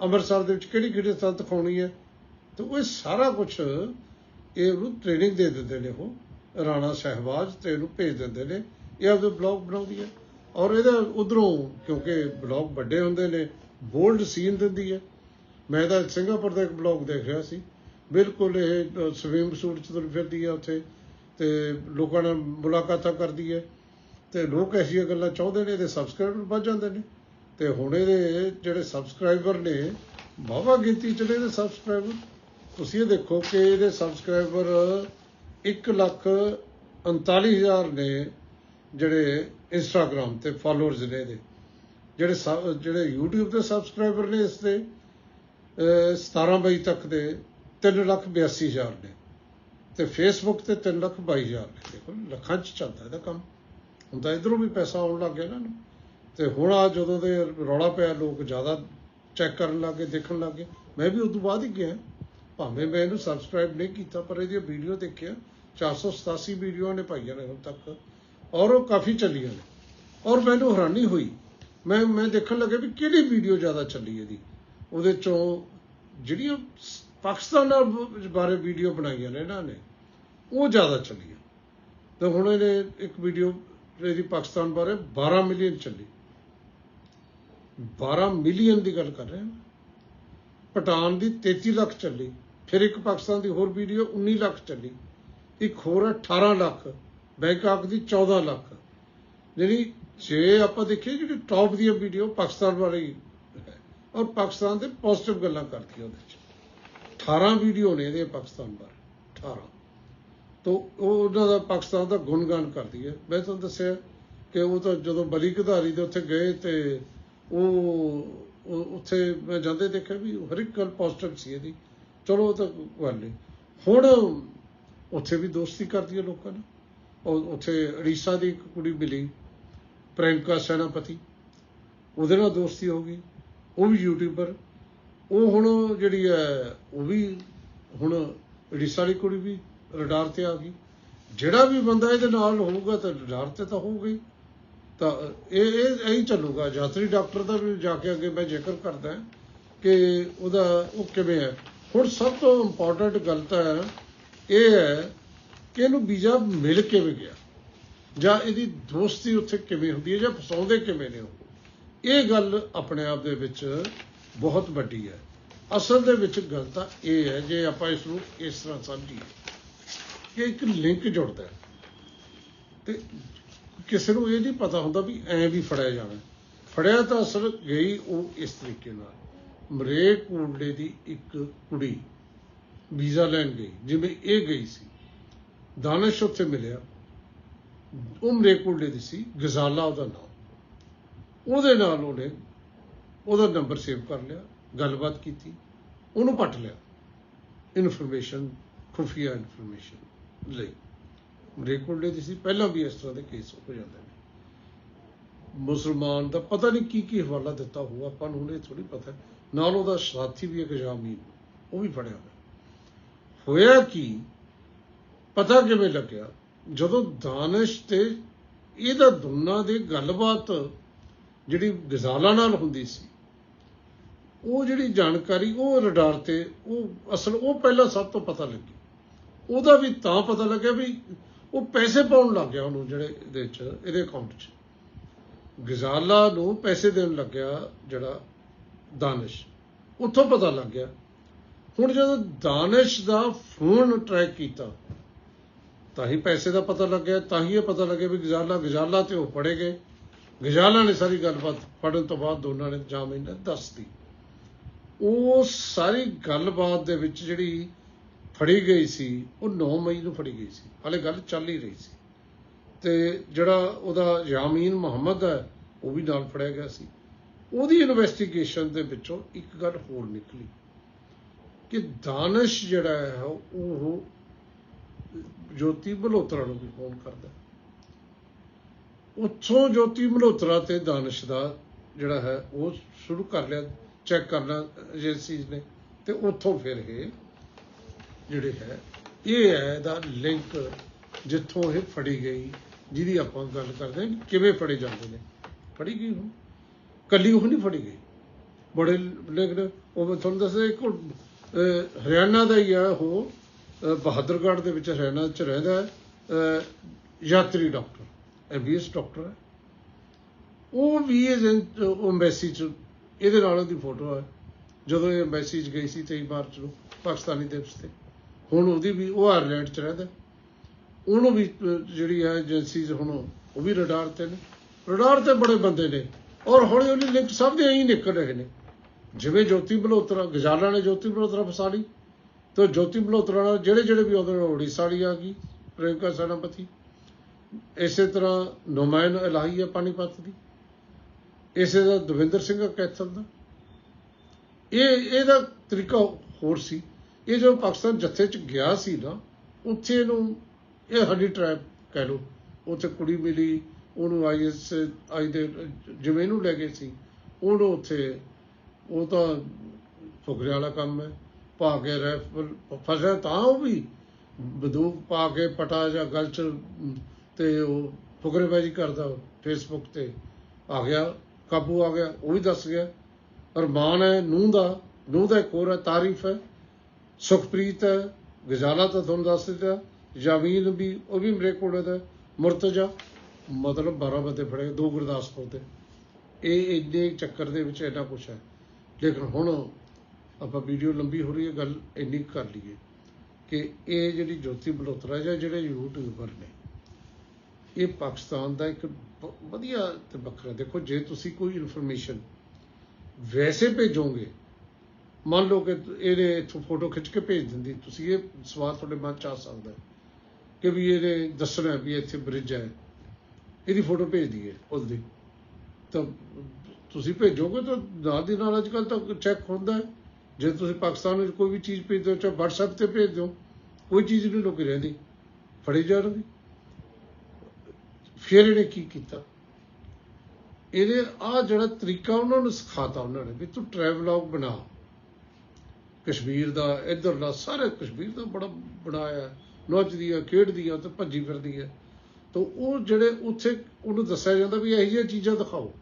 ਅੰਮ੍ਰਿਤਸਰ ਦੇ ਵਿੱਚ ਕਿਹੜੀ ਕਿਹੜੀ ਥਾਂ ਦਿਖਾਉਣੀ ਹੈ। ਤੇ ਉਹ ਇਹ ਸਾਰਾ ਕੁਝ ਇਹ ਉਹਨੂੰ ਟ੍ਰੇਨਿੰਗ ਦੇ ਦਿੰਦੇ ਨੇ ਉਹ। ਰਾਣਾ ਸਹਿਬਾਜ਼ ਤੇ ਇਹਨੂੰ ਭੇਜ ਦਿੰਦੇ ਨੇ। ਇਹ ਆਪਦੇ ਬਲੌਗ ਬਣਾਉਂਦੀ ਹੈ। ਔਰ ਇਹਦਾ ਉਧਰੋਂ, ਕਿਉਂਕਿ ਬਲੌਗ ਵੱਡੇ ਹੁੰਦੇ ਨੇ ਬੋਲਡ ਸੀਨ ਦਿੰਦੀ ਹੈ। ਮੈਂ ਤਾਂ ਸਿੰਗਾਪੁਰ ਦਾ ਇੱਕ ਬਲੌਗ ਦੇਖ ਰਿਹਾ ਸੀ। ਬਿਲਕੁਲ ਇਹ ਸਵਿਮ ਸੂਟ ਚ ਤੁਰ ਫਿਰਦੀ ਹੈ ਉੱਥੇ, ਤੇ ਲੋਕਾਂ ਨਾਲ ਮੁਲਾਕਾਤਾਂ ਕਰਦੀ ਹੈ। ਤੇ ਲੋਕ ਐਸੀਆਂ ਗੱਲਾਂ ਚਾਹੁੰਦੇ ਨੇ, ਇਹਦੇ ਸਬਸਕ੍ਰਾਈਬਰ ਵੱਧ ਜਾਂਦੇ ਨੇ। ਤੇ ਹੁਣ ਇਹਦੇ, ਜਿਹੜੇ ਸਬਸਕ੍ਰਾਈਬਰ ਨੇ, ਵਾਹਵਾ ਗਿਣਤੀ ਚ ਨੇ ਇਹਦੇ ਸਬਸਕ੍ਰਾਈਬਰ ਤੁਸੀਂ ਇਹ ਦੇਖੋ ਕਿ ਇਹਦੇ ਸਬਸਕ੍ਰਾਈਬਰ 1 ਲੱਖ 39000 ਨੇ ਜਿਹੜੇ ਇੰਸਟਾਗ੍ਰam ਤੇ ਫਾਲੋਅਰਸ ਨੇ ਇਹਦੇ। ਜਿਹੜੇ ਸਬ- ਜਿਹੜੇ YouTube ਤੇ ਸਬਸਕ੍ਰਾਈਬਰ ਨੇ ਇਸ ਦੇ ਅਹ 17 ਮਈ ਤੱਕ ਦੇ। 3 ਲੱਖ 82 ਹਜ਼ਾਰ ਨੇ। ਤੇ ਫੇਸਬੁੱਕ ਤੇ 3 ਲੱਖ 22 ਹਜ਼ਾਰ ਨੇ। ਦੇਖੋ, ਲੱਖਾਂ ਚ ਚੱਲਦਾ ਇਹਦਾ ਕੰਮ। ਹੁਣ ਤਾਂ ਇਧਰੋਂ ਵੀ ਪੈਸਾ ਆਉਣ ਲੱਗ ਗਿਆ ਇਹਨਾਂ ਨੂੰ। ਤੇ ਹੁਣ ਆ ਜਦੋਂ ਦੇ ਰੌਲਾ ਪਿਆ, ਲੋਕ ਜ਼ਿਆਦਾ ਚੈੱਕ ਕਰਨ ਲੱਗੇ ਦੇਖਣ ਲੱਗੇ ਮੈਂ ਵੀ ਉਦੋਂ ਬਾਅਦ ਹੀ ਗਿਆ। ਭਾਵੇਂ ਮੈਂ ਇਹਨੂੰ ਸਬਸਕ੍ਰਾਈਬ ਨਹੀਂ ਕੀਤਾ, ਪਰ ਇਹਦੀਆਂ ਵੀਡੀਓ ਦੇਖਿਆ। 487 ਵੀਡੀਓ ਨੇ ਪਾਈਆਂ ਨੇ ਹੁਣ ਤੱਕ। ਔਰ ਉਹ ਕਾਫੀ ਚੱਲੀਆਂ ਨੇ। ਔਰ ਮੈਨੂੰ ਹੈਰਾਨੀ ਹੋਈ। ਮੈਂ ਮੈਂ ਦੇਖਣ ਲੱਗਾ ਵੀ ਕਿਹੜੀ ਵੀਡੀਓ ਜ਼ਿਆਦਾ ਚੱਲੀ ਇਹਦੀ। ਉਹਦੇ ਚੋਂ ਜਿਹੜੀਆਂ ਪਾਕਿਸਤਾਨ ਨਾਲ ਬਾਰੇ ਵੀਡੀਓ ਬਣਾਈਆਂ ਨੇ ਇਹਨਾਂ ਨੇ। ਉਹ ਜ਼ਿਆਦਾ ਚੱਲੀਆਂ। ਤਾਂ ਹੁਣ ਇਹਨੇ ਇੱਕ ਵੀਡੀਓ, ਇਹਦੀ ਪਾਕਿਸਤਾਨ ਬਾਰੇ 12 ਮਿਲੀਅਨ ਚੱਲੀ। 12 ਮਿਲੀਅਨ ਦੀ ਗੱਲ ਕਰ ਰਹੇ ਹਾਂ। ਪਠਾਨ ਦੀ 33 ਲੱਖ ਚੱਲੀ। ਫਿਰ ਇੱਕ ਪਾਕਿਸਤਾਨ ਦੀ ਹੋਰ ਵੀਡੀਓ 19 ਲੱਖ ਚੱਲੀ। ਇੱਕ ਹੋਰ ਹੈ 18 ਲੱਖ। ਬੈਂਕਾਕ ਦੀ 14 ਲੱਖ। ਜਿਹੜੀ ਜੇ ਆਪਾਂ ਦੇਖੀਏ ਜਿਹੜੀ ਟੌਪ ਦੀਆਂ ਵੀਡੀਓ ਪਾਕਿਸਤਾਨ ਬਾਰੇ ਹੈ ਔਰ ਪਾਕਿਸਤਾਨ ਦੇ ਪੋਜ਼ਿਟਿਵ ਗੱਲਾਂ ਕਰਦੀ ਉਹਦੇ ਵਿੱਚ 18 ਵੀਡੀਓ ਨੇ ਇਹਦੇ ਪਾਕਿਸਤਾਨ ਬਾਰੇ 18 ਤੋ ਉਹ ਉਹਨਾਂ ਦਾ ਪਾਕਿਸਤਾਨ ਦਾ ਗੁਣਗਾਨ ਕਰਦੀ ਹੈ। ਮੈਂ ਤੁਹਾਨੂੰ ਦੱਸਿਆ ਕਿ ਉਹ ਤਾਂ ਜਦੋਂ ਬਲੀ ਘਧਾਰੀ ਦੇ ਉੱਥੇ ਗਏ ਤੇ ਉਹ ਉੱਥੇ ਮੈਂ ਜਾਂਦੇ ਦੇਖਿਆ ਵੀ ਹਰ ਇੱਕ ਗੱਲ ਪੋਜ਼ਿਟਿਵ ਸੀ ਇਹਦੀ। ਚਲੋ ਉਹ ਤਾਂ ਗੱਲ ਨਹੀਂ। ਹੁਣ ਉੱਥੇ ਵੀ ਦੋਸਤੀ ਕਰਦੀ ਹੈ ਲੋਕਾਂ ਨਾਲ। ਉਹ ਉੱਥੇ ਉੜੀਸਾ ਦੀ ਇੱਕ ਕੁੜੀ ਮਿਲੀ, ਪ੍ਰਿਯੰਕਾ ਸੈਨਾਪਤੀ। ਉਹਦੇ ਨਾਲ ਦੋਸਤੀ ਹੋ ਗਈ। ਉਹ ਵੀ ਯੂਟਿਊਬਰ ਉਹ ਹੁਣ ਜਿਹੜੀ ਹੈ, ਉਹ ਵੀ ਹੁਣ ਉੜੀਸਾ ਵਾਲੀ ਕੁੜੀ ਵੀ ਰਡਾਰ ਤੇ ਆ ਗਈ। ਜਿਹੜਾ ਵੀ ਬੰਦਾ ਇਹਦੇ ਨਾਲ ਹੋਊਗਾ ਤਾਂ ਰਡਾਰ ਤੇ ਤਾਂ ਹੋਊਗਾ ਹੀ। ਤਾਂ ਇਹ ਇਹ ਐਂ ਚੱਲੂਗਾ। ਯਾਤਰੀ ਡਾਕਟਰ ਦਾ ਵੀ ਜਾ ਕੇ ਅੱਗੇ ਮੈਂ ਜ਼ਿਕਰ ਕਰਦਾ ਕਿ ਉਹਦਾ ਉਹ ਕਿਵੇਂ ਹੈ। ਹੁਣ ਸਭ ਤੋਂ ਇੰਪੋਰਟੈਂਟ ਗੱਲ ਤਾਂ ਇਹ ਹੈ ਕਿ ਇਹਨੂੰ ਵੀਜ਼ਾ ਮਿਲ ਕਿਵੇਂ ਗਿਆ? ਜਾਂ ਇਹਦੀ ਦੋਸਤੀ ਉੱਥੇ ਕਿਵੇਂ ਹੁੰਦੀ ਹੈ ਜਾਂ ਫਸਾਉਂਦੇ ਕਿਵੇਂ ਨੇ ਉਹ? ਇਹ ਗੱਲ ਆਪਣੇ ਆਪ ਦੇ ਵਿੱਚ ਬਹੁਤ ਵੱਡੀ ਹੈ। ਅਸਲ ਦੇ ਵਿੱਚ ਗੱਲ ਤਾਂ ਇਹ ਹੈ, ਜੇ ਆਪਾਂ ਇਸ ਨੂੰ ਇਸ ਤਰ੍ਹਾਂ ਸਮਝੀਏ ਕਿ ਇੱਕ ਲਿੰਕ ਜੁੜਦਾ ਹੈ ਤੇ ਕਿਸੇ ਨੂੰ ਇਹ ਨਹੀਂ ਪਤਾ ਹੁੰਦਾ ਵੀ ਐ ਵੀ ਫੜਿਆ ਜਾਣਾ ਫੜਿਆ ਤਾਂ ਅਸਲ ਗਈ ਉਹ ਇਸ ਤਰੀਕੇ ਨਾਲ। ਮਰੇ ਕੋਟਲੇ ਦੀ ਇੱਕ ਕੁੜੀ ਵੀਜ਼ਾ ਲੈਣ ਗਈ, ਜਿਵੇਂ ਇਹ ਗਈ ਸੀ। ਦਾਨਿਸ਼ ਉੱਥੇ ਮਿਲਿਆ। ਉਹ ਮਰੇ ਕੋਟਲੇ ਦੀ ਸੀ, ਗਜ਼ਾਲਾ ਉਹਦਾ ਨਾਮ। ਉਹਦੇ ਨਾਲ ਉਹਨੇ ਉਹਦਾ ਨੰਬਰ ਸੇਵ ਕਰ ਲਿਆ, ਗੱਲਬਾਤ ਕੀਤੀ, ਉਹਨੂੰ ਪੱਟ ਲਿਆ। ਇਨਫੋਰਮੇਸ਼ਨ ਖੁਫੀਆ ਇਨਫੋਰਮੇਸ਼ਨ ਲਈ। ਮਰੇਕੁੰਡੇ ਦੀ ਸੀ ਪਹਿਲਾਂ ਵੀ ਇਸ ਤਰ੍ਹਾਂ ਦੇ ਕੇਸ ਹੋ ਜਾਂਦੇ ਨੇ। ਮੁਸਲਮਾਨ ਦਾ ਪਤਾ ਨਹੀਂ ਕੀ ਕੀ ਹਵਾਲਾ ਦਿੱਤਾ ਹੋਊ, ਆਪਾਂ ਨੂੰ ਹੁਣ ਇਹ ਥੋੜੀ ਪਤਾ ਨਾਲ ਉਹਦਾ ਸਾਥੀ ਵੀ ਇੱਕ ਜਾਮੀ ਉਹ ਵੀ ਫੜਿਆ ਹੋਇਆ। ਹੋਇਆ ਕੀ? ਪਤਾ ਕਿਵੇਂ ਲੱਗਿਆ? ਜਦੋਂ ਦਾਨਿਸ਼ ਤੇ ਇਹਦਾ ਦੋਨਾਂ ਦੀ ਗੱਲਬਾਤ ਜਿਹੜੀ ਗਜ਼ਾਲਾ ਨਾਲ ਹੁੰਦੀ ਸੀ ਉਹ ਜਿਹੜੀ ਜਾਣਕਾਰੀ ਉਹ ਰਡਾਰ ਤੇ, ਉਹ ਅਸਲ, ਉਹ ਪਹਿਲਾਂ ਸਭ ਤੋਂ ਪਤਾ ਲੱਗੀ। ਉਹਦਾ ਵੀ ਤਾਂ ਪਤਾ ਲੱਗਿਆ ਵੀ ਉਹ ਪੈਸੇ ਪਾਉਣ ਲੱਗ ਗਿਆ ਉਹਨੂੰ ਜਿਹੜੇ ਇਹਦੇ ਚ, ਇਹਦੇ ਅਕਾਊਂਟ 'ਚ। ਗਜ਼ਾਲਾ ਨੂੰ ਪੈਸੇ ਦੇਣ ਲੱਗਿਆ ਜਿਹੜਾ ਦਾਨਿਸ਼। ਉੱਥੋਂ ਪਤਾ ਲੱਗ ਗਿਆ। ਹੁਣ ਜਦੋਂ ਦਾਨਿਸ਼ ਦਾ ਫੋਨ ਟਰੈਕ ਕੀਤਾ, ਤਾਂ ਹੀ ਪੈਸੇ ਦਾ ਪਤਾ ਲੱਗਿਆ, ਤਾਂ ਹੀ ਇਹ ਪਤਾ ਲੱਗਿਆ ਵੀ ਗਜ਼ਾਲਾ ਗਜ਼ਾਲਾ ਤੇ ਉਹ ਫੜੇ ਗਏ। ਗਜ਼ਾਲਾ ਨੇ ਸਾਰੀ ਗੱਲਬਾਤ ਫੜਨ ਤੋਂ ਬਾਅਦ ਦੋਨਾਂ ਨੇ ਜਾਂ ਮਹੀਨੇ ਦੱਸਤੀ ਉਹ ਸਾਰੀ ਗੱਲਬਾਤ ਦੇ ਵਿੱਚ ਜਿਹੜੀ ਫੜੀ ਗਈ ਸੀ, ਉਹ 9 ਮਈ ਨੂੰ ਫੜੀ ਗਈ ਸੀ। ਹਾਲੇ ਗੱਲ ਚੱਲ ਹੀ ਰਹੀ ਸੀ। ਤੇ ਜਿਹੜਾ ਉਹਦਾ ਯਾਮੀਨ ਮੁਹੰਮਦ ਹੈ, ਉਹ ਵੀ ਨਾਲ ਫੜਿਆ ਗਿਆ ਸੀ। ਉਹਦੀ ਇਨਵੈਸਟੀਗੇਸ਼ਨ ਦੇ ਵਿੱਚੋਂ ਇੱਕ ਗੱਲ ਹੋਰ ਨਿਕਲੀ ਕਿ ਦਾਨਿਸ਼ ਜਿਹੜਾ ਹੈ, ਉਹ ਜੋਤੀ ਮਲਹੋਤਰਾ ਨੂੰ ਵੀ ਫੋਨ ਕਰਦਾ ਉੱਥੋਂ ਜੋਤੀ ਮਲਹੋਤਰਾ ਤੇ ਦਾਨਿਸ਼ ਦਾ ਜਿਹੜਾ ਹੈ, ਉਹ ਸ਼ੁਰੂ ਕਰ ਲਿਆ। ਚੈੱਕ ਕਰਨਾ ਏਜੰਸੀਜ਼ ਨੇ ਤੇ ਉੱਥੋਂ ਫਿਰ ਇਹ ਜਿਹੜੇ ਹੈ ਇਹ ਹੈ ਇਹਦਾ ਲਿੰਕ ਜਿੱਥੋਂ ਇਹ ਫੜੀ ਗਈ ਜਿਹਦੀ ਆਪਾਂ ਗੱਲ ਕਰਦੇ ਹਾਂ ਕਿਵੇਂ ਫੜੇ ਜਾਂਦੇ ਨੇ। ਫੜੀ ਗਈ ਉਹ? ਕੱਲੀ ਉਹ ਨਹੀਂ ਫੜੀ ਗਈ? ਬੜੇ ਲੇਕਿਨ ਉਹ ਮੈਂ ਤੁਹਾਨੂੰ ਦੱਸਦਾ ਇੱਕ ਹਰਿਆਣਾ ਦਾ ਹੀ ਆ ਉਹ ਅਹ, ਬਹਾਦਰਗੜ੍ਹ ਦੇ ਵਿੱਚ ਹਰਿਆਣਾ ਚ ਰਹਿੰਦਾ ਹੈ ਅਹ, ਯਾਤਰੀ ਡਾਕਟਰ ਐਮਬੀਐਸ ਡਾਕਟਰ ਹੈ। ਉਹ ਵੀ ਏਜੰਟ ਉਹ ਐਮਬੈਸੀ ਚ ਇਹਦੇ ਨਾਲ ਉਹਦੀ ਫੋਟੋ ਹੈ ਜਦੋਂ ਇਹ ਐਮਬੈਸੀ ਚ ਗਈ ਸੀ 23 ਮਾਰਚ ਨੂੰ ਪਾਕਿਸਤਾਨੀ ਦਿਵਸ ਤੇ। ਹੁਣ ਉਹਦੀ ਵੀ ਉਹ ਆਇਰਲੈਂਡ ਚ ਰਹਿੰਦਾ। ਉਹਨੂੰ ਵੀ ਜਿਹੜੀ ਹੈ ਏਜੰਸੀਜ਼ ਹੁਣ ਉਹ ਵੀ ਰਡਾਰ ਤੇ ਨੇ। ਰਡਾਰ ਤੇ ਬੜੇ ਬੰਦੇ ਨੇ। ਔਰ ਹੌਲੀ ਹੌਲੀ ਲਿੰਕ ਸਭ ਦੇ ਹੀ ਨਿਕਲ ਰਹੇ ਨੇ। ਜਿਵੇਂ ਜੋਤੀ ਮਲਹੋਤਰਾ ਗਜ਼ਾਲਾ ਨੇ ਜੋਤੀ ਮਲਹੋਤਰਾ ਫਸਾ ਲਈ ਤੇ ਜੋਤੀ ਮਲਹੋਤਰਾ ਨਾਲ ਜਿਹੜੇ ਜਿਹੜੇ ਵੀ ਉਹਦੇ ਨਾਲ ਉੜੀਸਾ ਵਾਲੀ ਆ ਗਈ, ਪ੍ਰਿਯੰਕਾ ਸੈਨਾਪਤੀ। ਇਸੇ ਤਰ੍ਹਾਂ ਨੁਮਾਇਨ ਇਲਾਹੀ ਹੈ ਪਾਣੀਪਤ ਦੀ। ਇਸੇ ਦਾ ਦਵਿੰਦਰ ਸਿੰਘ ਕੈਥਲ ਦਾ। ਇਹ, ਇਹਦਾ ਤਰੀਕਾ ਹੋਰ ਸੀ। ਇਹ ਜਦੋਂ ਪਾਕਿਸਤਾਨ ਜੱਥੇ ਚ ਗਿਆ ਸੀ ਨਾ, ਉੱਥੇ ਇਹਨੂੰ, ਇਹ ਹੱਡੀ ਟ੍ਰਾਈਬ ਕਹਿ ਲਓ, ਉੱਥੇ ਕੁੜੀ ਮਿਲੀ, ਉਹਨੂੰ ਆਈਐਸ, ਆਈ ਦੇ, ਜਿਵੇਂ ਇਹਨੂੰ ਲੈ ਗਏ ਸੀ, ਉਹਨੂੰ ਉੱਥੇ, ਉਹ ਤਾਂ ਫੁਕਰੇ ਵਾਲਾ ਕੰਮ ਹੈ, ਪਾ ਕੇ ਰੈਫਲ ਫਸਿਆ ਤਾਂ ਉਹ ਵੀ, ਬੰਦੂਕ ਪਾ ਕੇ ਪਟਾ ਜਾਂ ਗਲਚ ਚ, ਤੇ ਉਹ ਫੁਕਰੇਬਾਜ਼ੀ ਕਰਦਾ ਫੇਸਬੁੱਕ ਤੇ ਆ ਗਿਆ। ਕਾਬੂ ਆ ਗਿਆ, ਉਹ ਵੀ ਦੱਸ ਗਿਆ। ਅਰਮਾਨ ਹੈ, ਨੂੰਹ ਦਾ ਨੂੰਹ ਦਾ ਇੱਕ ਹੋਰ ਹੈ, ਤਾਰੀਫ ਹੈ। ਸੁਖਪ੍ਰੀਤ ਹੈ, ਗਜ਼ਾਲਾ ਤਾਂ ਤੁਹਾਨੂੰ ਦੱਸ ਦਿੱਤਾ। ਜਾਮੀਨ ਵੀ, ਉਹ ਵੀ ਮੇਰੇ ਕੋਲ ਹੈ, ਮੁਰਤਜ਼ਾ। ਮਤਲਬ 12 ਬੰਦੇ ਫੜੇ ਦੋ ਗੁਰਦਾਸਪੁਰ ਦੇ। ਇਹ ਇੰਨੇ ਚੱਕਰ ਦੇ ਵਿੱਚ ਇੰਨਾ ਕੁਛ ਹੈ। ਲੇਕਿਨ ਹੁਣ ਆਪਾਂ ਵੀਡੀਓ ਲੰਬੀ ਹੋ ਰਹੀ ਹੈ, ਗੱਲ ਇੰਨੀ ਕਰ ਲਈਏ ਕਿ ਇਹ ਜਿਹੜੀ ਜੋਤੀ ਮਲਹੋਤਰਾ ਜਾਂ ਜਿਹੜੇ ਯੂਟਿਊਬਰ ਨੇ ਇਹ ਪਾਕਿਸਤਾਨ ਦਾ ਇੱਕ ਵਧੀਆ ਤੇ ਵੱਖਰਾ, ਦੇਖੋ ਜੇ ਤੁਸੀਂ ਕੋਈ ਇਨਫੋਰਮੇਸ਼ਨ ਵੈਸੇ ਭੇਜੋਗੇ, ਮੰਨ ਲਓ ਕਿ ਇਹਨੇ ਇੱਥੋਂ ਫੋਟੋ ਖਿੱਚ ਕੇ ਭੇਜ ਦਿੰਦੀ, ਤੁਸੀਂ ਇਹ ਸਵਾਲ ਤੁਹਾਡੇ ਮਨ ਚ ਆ ਸਕਦਾ ਕਿ ਵੀ ਇਹਨੇ ਦੱਸਣਾ ਵੀ ਇੱਥੇ ਬ੍ਰਿਜ ਹੈ, ਇਹਦੀ ਫੋਟੋ ਭੇਜ ਦਈਏ ਉਸ ਦੀ ਤਾਂ ਤੁਸੀਂ ਭੇਜੋਗੇ ਤਾਂ ਨਾਲ ਦੀ ਨਾਲ ਅੱਜ ਕੱਲ੍ਹ ਤਾਂ ਚੈੱਕ ਹੁੰਦਾ ਹੈ। ਜੇ ਤੁਸੀਂ ਪਾਕਿਸਤਾਨ ਵਿੱਚ ਕੋਈ ਵੀ ਚੀਜ਼ ਭੇਜਦੇ ਹੋ, ਚਾਹੇ WhatsApp ਤੇ ਭੇਜ ਦਿਓ, ਕੋਈ ਚੀਜ਼ ਨਹੀਂ ਲੁਕੀ ਰਹਿੰਦੀ, ਫੜੀ ਜਾਣਗੀ ਫਿਰ ਇਹਨੇ ਕੀ ਕੀਤਾ? ਇਹਦੇ ਆ ਜਿਹੜਾ ਤਰੀਕਾ ਉਹਨਾਂ ਨੂੰ ਸਿਖਾਤਾ ਉਹਨਾਂ ਨੇ ਵੀ ਤੂੰ ਟਰੈਵਲੌਗ ਬਣਾ। ਕਸ਼ਮੀਰ ਦਾ, ਇੱਧਰ ਦਾ, ਸਾਰੇ ਕਸ਼ਮੀਰ ਦਾ ਬੜਾ ਬਣਾਇਆ। ਨੱਚਦੀ ਆ ਖੇਡਦੀ ਆ, ਤੇ ਭੱਜੀ ਫਿਰਦੀ ਆ। ਤਾਂ ਉਹ ਜਿਹੜੇ ਉੱਥੇ ਉਹਨੂੰ ਦੱਸਿਆ ਜਾਂਦਾ ਵੀ ਇਹੋ ਜਿਹੀਆਂ ਚੀਜ਼ਾਂ ਦਿਖਾਓ,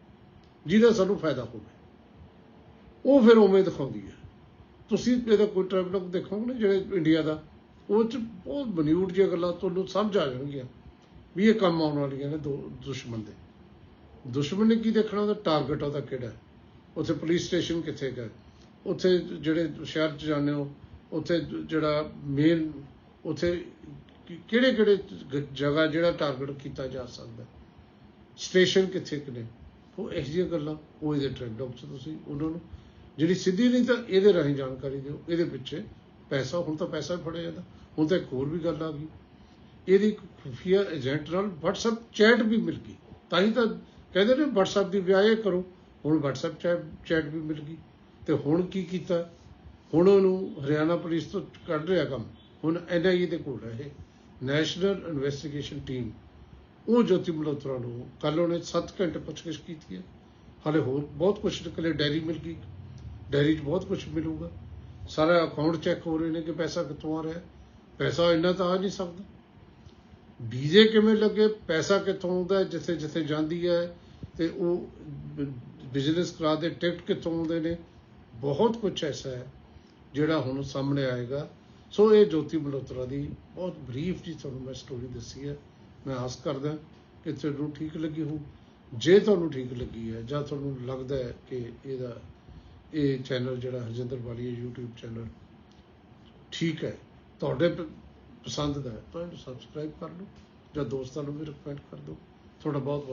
ਜਿਹਦਾ ਸਾਨੂੰ ਫਾਇਦਾ ਹੋਵੇ। ਉਹ ਫਿਰ ਉਵੇਂ ਦਿਖਾਉਂਦੀ ਹੈ ਤੁਸੀਂ ਇਹਦਾ ਕੋਈ ਟਰੈਵਲੌਗ ਦੇਖੋਗੇ ਨਾ ਜਿਹੜੇ ਇੰਡੀਆ ਦਾ, ਉਹ ਚ ਬਹੁਤ ਬਨਿਊਡ ਜਿਹੀਆਂ ਗੱਲਾਂ ਤੁਹਾਨੂੰ ਸਮਝ ਆ ਜਾਣਗੀਆਂ। ਵੀ ਇਹ ਕੰਮ ਆਉਣ ਵਾਲੀਆਂ ਨੇ ਦੋ ਦੁਸ਼ਮਣ ਦੇ। ਦੁਸ਼ਮਣ ਨੇ ਕੀ ਦੇਖਣਾ? ਉਹਦਾ ਟਾਰਗੇਟ ਉਹਦਾ ਕਿਹੜਾ? ਉੱਥੇ ਪੁਲਿਸ ਸਟੇਸ਼ਨ ਕਿੱਥੇ ਹੈ ਉੱਥੇ ਜਿਹੜੇ ਸ਼ਹਿਰ ਚ ਜਾਂਦੇ ਹੋ, ਉੱਥੇ ਜਿਹੜਾ ਮੇਨ ਉੱਥੇ ਕਿਹੜੇ ਕਿਹੜੇ ਜਗ੍ਹਾ ਜਿਹੜਾ ਟਾਰਗੇਟ ਕੀਤਾ ਜਾ ਸਕਦਾ? ਸਟੇਸ਼ਨ ਕਿੱਥੇ ਕਿਨੇ ਉਹ ਇਹੋ ਜਿਹੀਆਂ ਗੱਲਾਂ, ਉਹ ਇਹਦੇ ਟ੍ਰੈਂਡ ਚ ਤੁਸੀਂ, ਉਹਨਾਂ ਨੂੰ। ਜਿਹੜੀ ਸਿੱਧੀ ਨਹੀਂ ਤਾਂ ਇਹਦੇ ਰਾਹੀਂ ਜਾਣਕਾਰੀ ਦਿਓ, ਇਹਦੇ ਪਿੱਛੇ ਪੈਸਾ, ਹੁਣ ਤਾਂ ਪੈਸਾ ਵੀ ਫੜਿਆ ਜਾਂਦਾ। ਹੁਣ ਤਾਂ ਇੱਕ ਹੋਰ ਵੀ ਗੱਲ ਆ ਗਈ। ਇਹਦੀ ਖੁਫੀਆ ਏਜੰਟ ਨਾਲ WhatsApp ਚੈਟ ਵੀ ਮਿਲ ਗਈ। ਤਾਂ ਹੀ ਤਾਂ ਕਹਿੰਦੇ ਨੇ WhatsApp ਦੀ ਵਿਆਹ ਕਰੋ, ਹੁਣ WhatsApp ਚੈਟ ਵੀ ਮਿਲ ਗਈ। ਤੇ ਹੁਣ ਕੀ ਕੀਤਾ? ਹੁਣ ਉਹਨੂੰ ਹਰਿਆਣਾ ਪੁਲਿਸ ਤੋਂ ਕੱਢ ਰਿਹਾ ਕੰਮ। ਹੁਣ ਐਨਆਈਏ ਦੇ ਕੋਲ ਰਹੇ। ਨੈਸ਼ਨਲ ਇਨਵੈਸਟੀਗੇਸ਼ਨ ਟੀਮ ਉਹ ਜੋਤੀ ਮਲਹੋਤਰਾ ਨੂੰ ਕੱਲ ਉਹਨੇ 7 ਘੰਟੇ ਪੁੱਛਗਿੱਛ ਕੀਤੀ ਹੈ। ਹਾਲੇ ਹੋਰ ਬਹੁਤ ਕੁਝ ਨਿਕਲੇ ਡੈਰੀ ਮਿਲ ਗਈ। ਡੈਰੀ 'ਚ ਬਹੁਤ ਕੁਝ ਮਿਲੂਗਾ। ਸਾਰਾ ਅਕਾਊਂਟ ਚੈੱਕ ਹੋ ਰਹੇ ਨੇ ਕਿ ਪੈਸਾ ਕਿੱਥੋਂ ਆ ਰਿਹਾ। ਪੈਸਾ ਇੰਨਾ ਤਾਂ ਆ ਨਹੀਂ ਸਕਦਾ। ਵੀਜ਼ੇ ਕਿਵੇਂ ਲੱਗੇ? ਪੈਸਾ ਕਿੱਥੋਂ ਆਉਂਦਾ ਜਿੱਥੇ ਜਿੱਥੇ ਜਾਂਦੀ ਹੈ? ਤੇ ਉਹ ਬਿਜ਼ਨਸ ਕਰਾ ਦੇ ਟਿਕਟ ਕਿੱਥੋਂ ਆਉਂਦੇ ਨੇ? ਬਹੁਤ ਕੁਝ ਐਸਾ ਹੈ ਜਿਹੜਾ ਹੁਣ ਸਾਹਮਣੇ ਆਏਗਾ। ਸੋ ਇਹ ਜੋਤੀ ਮਲਹੋਤਰਾ ਦੀ ਬਹੁਤ ਬਰੀਫ ਜੀ ਤੁਹਾਨੂੰ ਮੈਂ ਸਟੋਰੀ ਦੱਸੀ ਹੈ। ਮੈਂ ਆਸ ਕਰਦਾ ਕਿ ਤੁਹਾਨੂੰ ਠੀਕ ਲੱਗੀ ਹੋ ਜੇ ਤੁਹਾਨੂੰ ਠੀਕ ਲੱਗੀ ਹੈ ਜਾਂ ਤੁਹਾਨੂੰ ਲੱਗਦਾ ਹੈ ਕਿ ਇਹਦਾ ਇਹ ਚੈਨਲ ਜਿਹੜਾ ਹਰਜਿੰਦਰ ਵਾਲੀਆ YouTube ਚੈਨਲ ਠੀਕ ਹੈ, ਤੁਹਾਡੇ ਪਸੰਦ ਦਾ ਹੈ ਤਾਂ ਇਹਨੂੰ ਸਬਸਕ੍ਰਾਈਬ ਕਰ ਲਓ ਜਾਂ ਦੋਸਤਾਂ ਨੂੰ ਵੀ ਰეკਮੈਂਡ ਕਰ ਦਿਓ। ਤੁਹਾਡਾ ਬਹੁਤ ਬਹੁਤ